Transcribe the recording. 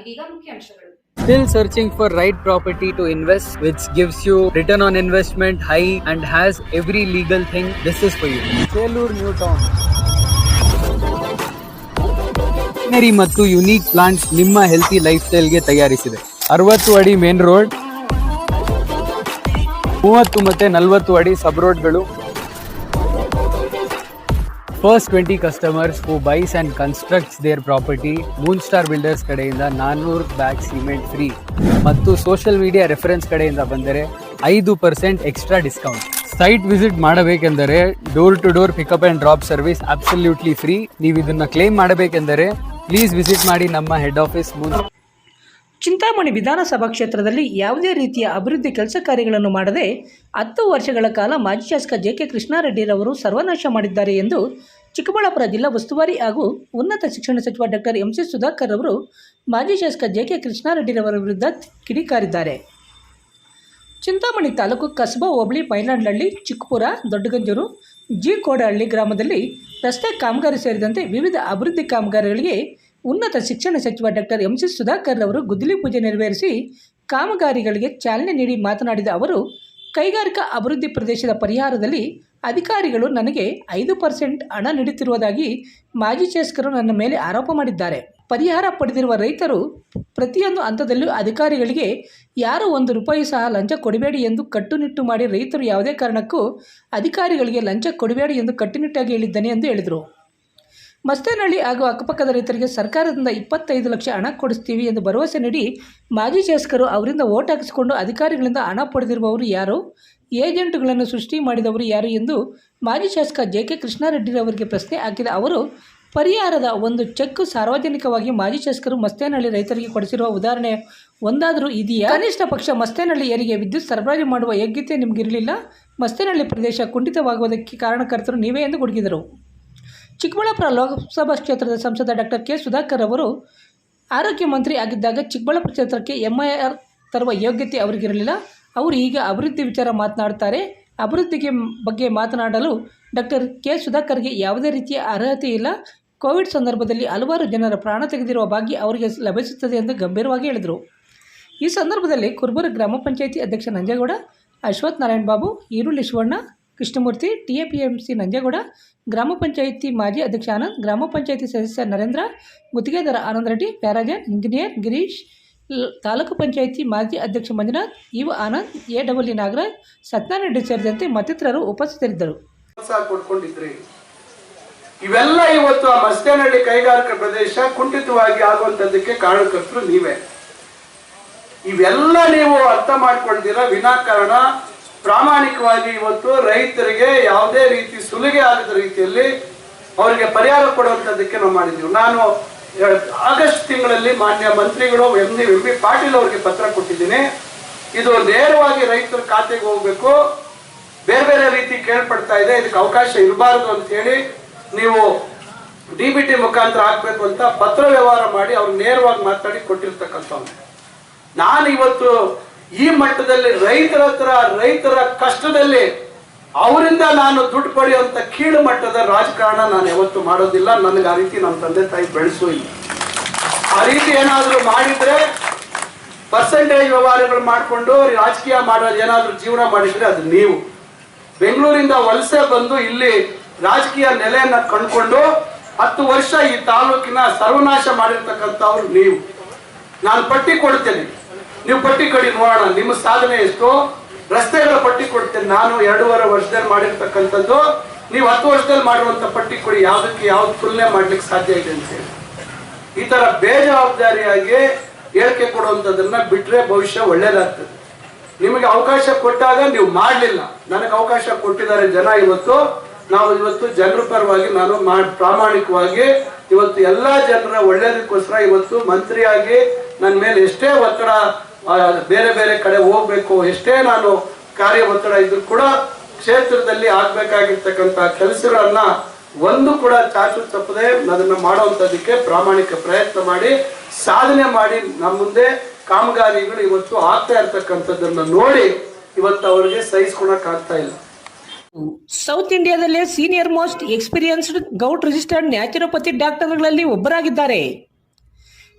ಇದೀಗ ಮುಖ್ಯಾಂಶಗಳು Still searching for right property to invest, which gives you return on investment high and has every legal thing. This is for you. Chelur New Town. ಮತ್ತು unique plants ನಿಮ್ಮ healthy life ಸ್ಟೈಲ್ಗೆ ತಯಾರಿಸಿದೆ ಅರವತ್ತು ಅಡಿ main road ಮೂವತ್ತು ಮತ್ತೆ ನಲವತ್ತು ಅಡಿ ಸಬ್ ರೋಡ್ಗಳು first twenty customers who buys and constructs their property moon star builders ಕಡೆಯಿಂದ ನಾನ್ನೂರು ಬ್ಯಾಗ್ ಸಿಮೆಂಟ್ ಫ್ರೀ ಮತ್ತು ಸೋಷಿಯಲ್ ಮೀಡಿಯಾ ರೆಫರೆನ್ಸ್ ಕಡೆಯಿಂದ ಬಂದರೆ ಐದು percent extra discount site visit ಮಾಡಬೇಕೆಂದರೆ door to door pickup and drop service absolutely free ನೀವು ಇದನ್ನ claim ಮಾಡಬೇಕೆಂದರೆ ಪ್ಲೀಸ್ ವಿಸಿಟ್ ಮಾಡಿ ನಮ್ಮ ಹೆಡ್ ಆಫೀಸ್ ಮೂನ್ ಚಿಂತಾಮಣಿ ವಿಧಾನಸಭಾ ಕ್ಷೇತ್ರದಲ್ಲಿ ಯಾವುದೇ ರೀತಿಯ ಅಭಿವೃದ್ಧಿ ಕೆಲಸ ಕಾರ್ಯಗಳನ್ನು ಮಾಡದೆ ಹತ್ತು ವರ್ಷಗಳ ಕಾಲ ಮಾಜಿ ಶಾಸಕ ಜೆ ಕೆ ಕೃಷ್ಣಾರೆಡ್ಡಿರವರು ಸರ್ವನಾಶ ಮಾಡಿದ್ದಾರೆ ಎಂದು ಚಿಕ್ಕಬಳ್ಳಾಪುರ ಜಿಲ್ಲಾ ಉಸ್ತುವಾರಿ ಹಾಗೂ ಉನ್ನತ ಶಿಕ್ಷಣ ಸಚಿವ ಡಾಕ್ಟರ್ ಎಂ ಸಿ ಸುಧಾಕರ್ ಅವರು ಮಾಜಿ ಶಾಸಕ ಜೆ ಕೆ ಕೃಷ್ಣಾರೆಡ್ಡಿರವರ ವಿರುದ್ಧ ಕಿಡಿಕಾರಿದ್ದಾರೆ. ಚಿಂತಾಮಣಿ ತಾಲೂಕು ಕಸಬಾ ಹೋಬಳಿ ಮೈಲಾಂಡ್ಹಳ್ಳಿ ಚಿಕ್ಕಪುರ, ದೊಡ್ಡಗಂಜೂರು ಜಿ ಕೋಡಹಳ್ಳಿ ಗ್ರಾಮದಲ್ಲಿ ರಸ್ತೆ ಕಾಮಗಾರಿ ಸೇರಿದಂತೆ ವಿವಿಧ ಅಭಿವೃದ್ಧಿ ಕಾಮಗಾರಿಗಳಿಗೆ ಉನ್ನತ ಶಿಕ್ಷಣ ಸಚಿವ ಡಾಕ್ಟರ್ ಎಂ ಸಿ ಸುಧಾಕರ್ ಅವರು ಗುದ್ದಲಿ ಪೂಜೆ ನೆರವೇರಿಸಿ ಕಾಮಗಾರಿಗಳಿಗೆ ಚಾಲನೆ ನೀಡಿ ಮಾತನಾಡಿದ ಅವರು, ಕೈಗಾರಿಕಾ ಅಭಿವೃದ್ಧಿ ಪ್ರದೇಶದ ಪರಿಹಾರದಲ್ಲಿ ಅಧಿಕಾರಿಗಳು ನನಗೆ ಐದು ಪರ್ಸೆಂಟ್ ಹಣ ನೀಡುತ್ತಿರುವುದಾಗಿ ಮಾಜಿ ಶಾಸಕರು ನನ್ನ ಮೇಲೆ ಆರೋಪ ಮಾಡಿದ್ದಾರೆ. ಪರಿಹಾರ ಪಡೆದಿರುವ ರೈತರು ಪ್ರತಿಯೊಂದು ಹಂತದಲ್ಲೂ ಅಧಿಕಾರಿಗಳಿಗೆ ಯಾರು ಒಂದು ರೂಪಾಯಿ ಸಹ ಲಂಚ ಕೊಡಬೇಡಿ ಎಂದು ಕಟ್ಟುನಿಟ್ಟು ಮಾಡಿ ರೈತರು ಯಾವುದೇ ಕಾರಣಕ್ಕೂ ಅಧಿಕಾರಿಗಳಿಗೆ ಲಂಚ ಕೊಡಬೇಡಿ ಎಂದು ಕಟ್ಟುನಿಟ್ಟಾಗಿ ಹೇಳಿದ್ದಾನೆ ಎಂದು ಹೇಳಿದರು. ಮಸ್ತೇನಹಳ್ಳಿ ಹಾಗೂ ಅಕ್ಕಪಕ್ಕದ ರೈತರಿಗೆ ಸರ್ಕಾರದಿಂದ ಇಪ್ಪತ್ತೈದು ಲಕ್ಷ ಹಣ ಕೊಡಿಸ್ತೀವಿ ಎಂದು ಭರವಸೆ ನೀಡಿ ಮಾಜಿ ಶಾಸಕರು ಅವರಿಂದ ಓಟ್ ಹಾಕಿಸಿಕೊಂಡು ಅಧಿಕಾರಿಗಳಿಂದ ಹಣ ಪಡೆದಿರುವವರು ಯಾರು? ಏಜೆಂಟ್ಗಳನ್ನು ಸೃಷ್ಟಿ ಮಾಡಿದವರು ಯಾರು ಎಂದು ಮಾಜಿ ಶಾಸಕ ಜೆ ಕೆ ಕೃಷ್ಣಾರೆಡ್ಡಿರವರಿಗೆ ಪ್ರಶ್ನೆ ಹಾಕಿದ ಅವರು, ಪರಿಹಾರದ ಒಂದು ಚೆಕ್ ಸಾರ್ವಜನಿಕವಾಗಿ ಮಾಜಿ ಶಾಸಕರು ಮಸ್ತೇನಹಳ್ಳಿ ರೈತರಿಗೆ ಕೊಡಿಸಿರುವ ಉದಾಹರಣೆ ಒಂದಾದರೂ ಇದೆಯಾ? ಕನಿಷ್ಠ ಪಕ್ಷ ಮಸ್ತೇನಹಳ್ಳಿಯರಿಗೆ ವಿದ್ಯುತ್ ಸರಬರಾಜು ಮಾಡುವ ಯೋಗ್ಯತೆ ನಿಮಗಿರಲಿಲ್ಲ? ಮಸ್ತೇನಹಳ್ಳಿ ಪ್ರದೇಶ ಕುಂಠಿತವಾಗುವುದಕ್ಕೆ ಕಾರಣಕರ್ತರು ನೀವೇ ಎಂದು ಗುಡುಗಿದರು. ಚಿಕ್ಕಬಳ್ಳಾಪುರ ಲೋಕಸಭಾ ಕ್ಷೇತ್ರದ ಸಂಸದ ಡಾಕ್ಟರ್ ಕೆ ಸುಧಾಕರ್ ಅವರು ಆರೋಗ್ಯ ಮಂತ್ರಿ ಆಗಿದ್ದಾಗ ಚಿಕ್ಕಬಳ್ಳಾಪುರ ಕ್ಷೇತ್ರಕ್ಕೆ ಎಂಐಆರ್ ತರುವ ಯೋಗ್ಯತೆ ಅವರಿಗಿರಲಿಲ್ಲ. ಅವರು ಈಗ ಅಭಿವೃದ್ಧಿ ವಿಚಾರ ಮಾತನಾಡುತ್ತಾರೆ. ಅಭಿವೃದ್ಧಿಗೆ ಬಗ್ಗೆ ಮಾತನಾಡಲು ಡಾಕ್ಟರ್ ಕೆ ಸುಧಾಕರ್ಗೆ ಯಾವುದೇ ರೀತಿಯ ಅರ್ಹತೆ ಇಲ್ಲ. ಕೋವಿಡ್ ಸಂದರ್ಭದಲ್ಲಿ ಹಲವಾರು ಜನರ ಪ್ರಾಣ ತೆಗೆದಿರುವ ಭಾಗ್ಯ ಅವರಿಗೆ ಲಭಿಸುತ್ತದೆ ಎಂದು ಗಂಭೀರವಾಗಿ ಹೇಳಿದರು. ಈ ಸಂದರ್ಭದಲ್ಲಿ ಕುರುಬರ ಗ್ರಾಮ ಪಂಚಾಯಿತಿ ಅಧ್ಯಕ್ಷ ನಂಜೇಗೌಡ ಅಶ್ವಥ್ ನಾರಾಯಣ್ ಬಾಬು, ಈರುಳ್ಳಿ ಶಿವಣ್ಣ ಕೃಷ್ಣಮೂರ್ತಿ ಟಿ ಎ ನಂಜೇಗೌಡ, ಗ್ರಾಮ ಪಂಚಾಯಿತಿ ಮಾಜಿ ಅಧ್ಯಕ್ಷ ಆನಂದ್, ಗ್ರಾಮ ಪಂಚಾಯಿತಿ ಸದಸ್ಯ ನರೇಂದ್ರ ಗುತ್ತಿಗೆದಾರ ಆನಂದ್ ರೆಡ್ಡಿ, ಪ್ಯಾರಾಜನ್, ಇಂಜಿನಿಯರ್ ಗಿರೀಶ್ ತಾಲೂಕು ಪಂಚಾಯಿತಿ ಮಾಜಿ ಅಧ್ಯಕ್ಷ ಮಂಜುನಾಥ್ ಇವ ಆನಂದ್, ಎ ಡಬ್ಲ್ಯೂ ನಾಗರಾಜ್, ಸತ್ಯನಾರಾಯಣ ಸೇರಿದಂತೆ ಮತ್ತಿತರರು ಉಪಸ್ಥಿತರಿದ್ದರು. ಇವೆಲ್ಲ ಇವತ್ತು ಆ ಮಸ್ತೇನಹಳ್ಳಿ ಕೈಗಾರಿಕಾ ಪ್ರದೇಶ ಕುಂಠಿತವಾಗಿ ಆಗುವಂಥದ್ದಕ್ಕೆ ಕಾರಣಕರ್ತರು ನೀವೇ. ಇವೆಲ್ಲ ನೀವು ಅರ್ಥ ಮಾಡ್ಕೊಳ್ತೀರ ವಿನಾಕಾರಣ ಪ್ರಾಮಾಣಿಕವಾಗಿ ಇವತ್ತು ರೈತರಿಗೆ ಯಾವುದೇ ರೀತಿ ಸುಲಿಗೆ ಆಗದ ರೀತಿಯಲ್ಲಿ ಅವರಿಗೆ ಪರಿಹಾರ ಕೊಡುವಂತದ್ದಕ್ಕೆ ನಾವು ಮಾಡಿದ್ದೀವಿ. ನಾನು ಆಗಸ್ಟ್ ತಿಂಗಳಲ್ಲಿ ಮಾನ್ಯ ಮಂತ್ರಿಗಳು M D M B Patil ಅವರಿಗೆ ಪತ್ರ ಕೊಟ್ಟಿದ್ದೀನಿ. ಇದು ನೇರವಾಗಿ ರೈತರ ಖಾತೆಗೆ ಹೋಗ್ಬೇಕು. ಬೇರೆ ಬೇರೆ ರೀತಿ ಕೇಳ್ಪಡ್ತಾ ಇದೆ. ಇದಕ್ಕೆ ಅವಕಾಶ ಇರಬಾರದು ಅಂತ ಹೇಳಿ ನೀವು ಡಿ ಬಿ ಟಿ ಮುಖಾಂತರ ಹಾಕ್ಬೇಕು ಅಂತ ಪತ್ರ ವ್ಯವಹಾರ ಮಾಡಿ ಅವ್ರು ನೇರವಾಗಿ ಮಾತಾಡಿ ಕೊಟ್ಟಿರ್ತಕ್ಕಂಥವ್ರು. ನಾನು ಇವತ್ತು ಈ ಮಟ್ಟದಲ್ಲಿ ರೈತರ ಹತ್ರ, ರೈತರ ಕಷ್ಟದಲ್ಲಿ ಅವರಿಂದ ನಾನು ದುಡ್ಡು ಪಡೆಯುವಂತ ಕೀಳು ಮಟ್ಟದ ರಾಜಕಾರಣ ನಾನು ಯಾವತ್ತು ಮಾಡೋದಿಲ್ಲ. ನನಗೆ ಆ ರೀತಿ ನಮ್ಮ ತಂದೆ ತಾಯಿ ಬೆಳೆಸೂ ಇಲ್ಲ. ಆ ರೀತಿ ಏನಾದರೂ ಮಾಡಿದ್ರೆ ಪರ್ಸೆಂಟೇಜ್ ವ್ಯವಹಾರಗಳು ಮಾಡಿಕೊಂಡು ರಾಜಕೀಯ ಮಾಡೋದು ಏನಾದರೂ ಜೀವನ ಮಾಡಿದ್ರೆ ಅದು ನೀವು. ಬೆಂಗಳೂರಿಂದ ವಲಸೆ ಬಂದು ಇಲ್ಲಿ ರಾಜಕೀಯ ನೆಲೆಯನ್ನು ಕಂಡುಕೊಂಡು ಹತ್ತು ವರ್ಷ ಈ ತಾಲೂಕಿನ ಸರ್ವನಾಶ ಮಾಡಿರ್ತಕ್ಕಂಥವ್ರು ನೀವು. ನಾನು ಪಟ್ಟಿ ಕೊಡ್ತೇನೆ ನೀವು ಪಟ್ಟಿ ಕೊಡಿ ನೋಡೋಣ, ನಿಮ್ಮ ಸಾಧನೆ ಎಷ್ಟು? ರಸ್ತೆಗಳ ಪಟ್ಟಿ ಕೊಡ್ತೇನೆ ನಾನು ಎರಡೂವರೆ ವರ್ಷದಲ್ಲಿ ಮಾಡಿರ್ತಕ್ಕಂಥದ್ದು. ನೀವು ಹತ್ತು ವರ್ಷದಲ್ಲಿ ಮಾಡಿರುವಂತ ಪಟ್ಟಿ ಕೊಡಿ, ಯಾವ್ದಕ್ಕೆ ಯಾವ್ದು ತುಲನೆ ಮಾಡ್ಲಿಕ್ಕೆ ಸಾಧ್ಯ ಇದೆ ಅಂತ ಹೇಳಿ. ಈ ತರ ಬೇಜವಾಬ್ದಾರಿಯಾಗಿ ಹೇಳಿಕೆ ಕೊಡುವಂಥದ್ದನ್ನ ಬಿಟ್ರೆ ಭವಿಷ್ಯ ಒಳ್ಳೇದಾಗ್ತದೆ. ನಿಮಗೆ ಅವಕಾಶ ಕೊಟ್ಟಾಗ ನೀವು ಮಾಡಲಿಲ್ಲ. ನನಗೆ ಅವಕಾಶ ಕೊಟ್ಟಿದ್ದಾರೆ ಜನ ಇವತ್ತು. ನಾವು ಇವತ್ತು ಜನರ ಪರವಾಗಿ ನಾನು ಪ್ರಾಮಾಣಿಕವಾಗಿ ಇವತ್ತು ಎಲ್ಲಾ ಜನರ ಒಳ್ಳೇದಕ್ಕೋಸ್ಕರ ಇವತ್ತು ಮಂತ್ರಿಯಾಗಿ ನನ್ನ ಮೇಲೆ ಎಷ್ಟೇ ಒತ್ತಡ ಬೇರೆ ಬೇರೆ ಕಡೆ ಹೋಗ್ಬೇಕು, ಎಷ್ಟೇ ನಾನು ಕಾರ್ಯ ಒತ್ತಡ ಇದ್ರು ಕೂಡ ಕ್ಷೇತ್ರದಲ್ಲಿ ಆಗ್ಬೇಕಾಗಿರ್ತಕ್ಕಂಥ ಕೆಲಸಗಳನ್ನ ಒಂದು ಕೂಡ ಚಾಚು ತಪ್ಪದೆ ಅದನ್ನ ಮಾಡುವಂತದಕ್ಕೆ ಪ್ರಾಮಾಣಿಕ ಪ್ರಯತ್ನ ಮಾಡಿ, ಸಾಧನೆ ಮಾಡಿ, ನಮ್ಮ ಮುಂದೆ ಕಾಮಗಾರಿಗಳು ಇವತ್ತು ಆಗ್ತಾ ಇರ್ತಕ್ಕಂಥದ್ದನ್ನ ನೋಡಿ ಇವತ್ತು ಅವರಿಗೆ ಸಹಿಸ್ಕೊಳಕ್ ಆಗ್ತಾ ಇಲ್ಲ. South ಇಂಡಿಯಾದಲ್ಲೇ senior most experienced gout registered naturopathy ಡಾಕ್ಟರ್ಗಳಲ್ಲಿ ಒಬ್ಬರಾಗಿದ್ದಾರೆ.